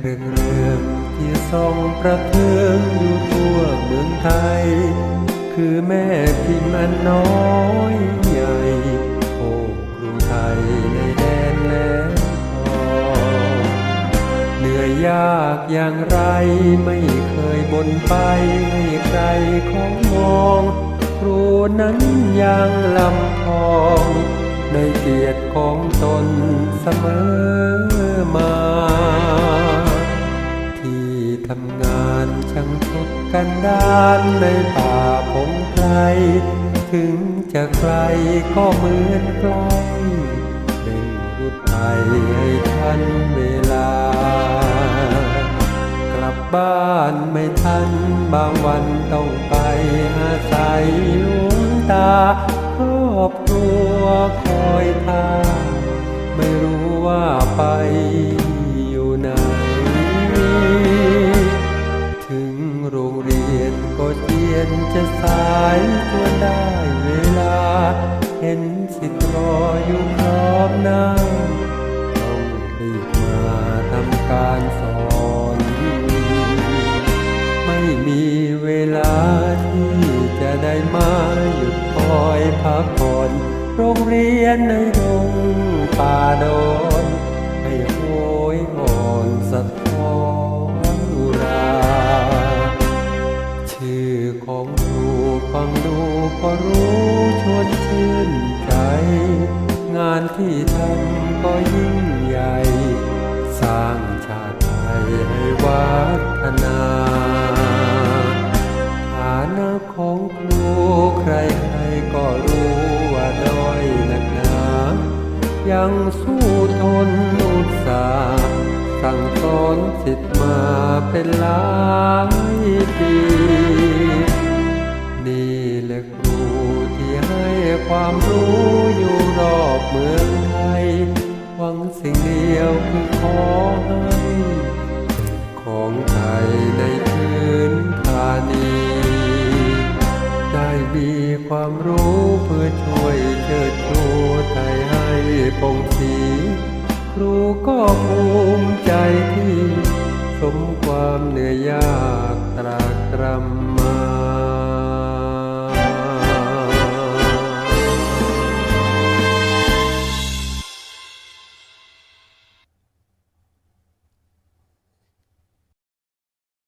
เรื่องเล่าที่ส่องประเทืองอยู่ทั่วเมืองไทย คือแม่พิมพ์อันน้อยใหญ่โอ้กรุงไทยในแดนแหลมทองเหนื่อยยากอย่างไรไม่เคยบนไปให้ใครของมอง ครูนั้นยังลำพองในเกียรติของตนเสมอมา กันดานในป่าพงไพรถึงจะไกลก็เหมือนใกลเร่งรุดไปให้ทันเวลา กลับบ้านไม่ทันบางวันต้องไปอาศัยลวงตาครอบครัวคอยท่าไม่รู้ว่าไป ลียนก็เรียนจะสายจนได้เวลา เห็นสิทธิ์รออยู่พร้อมหน้าต้องรีบมาทำการสอน ไม่มีเวลาที่จะได้มาหยุดคอยพักผ่อนโรงเรียนในดงป่าดอาของครูใครใครก็รู้ว่าด้อยหนักหนา ยังสู้ทนอุตสาห์สั่งสอนสิทธิ์มาเป็นหลายปีนี่แหละครูที่ให้ความรู้อยู่รอบเมืองไทย หวังสิ่งเดียวคือขอให้ ของไทยในพื้น ความรู้เพื่อช่วยเชิดชูไทยให้ปงสี ครูก็ภูมิใจที่ สมความเหนื่อยยากตรากตรำมา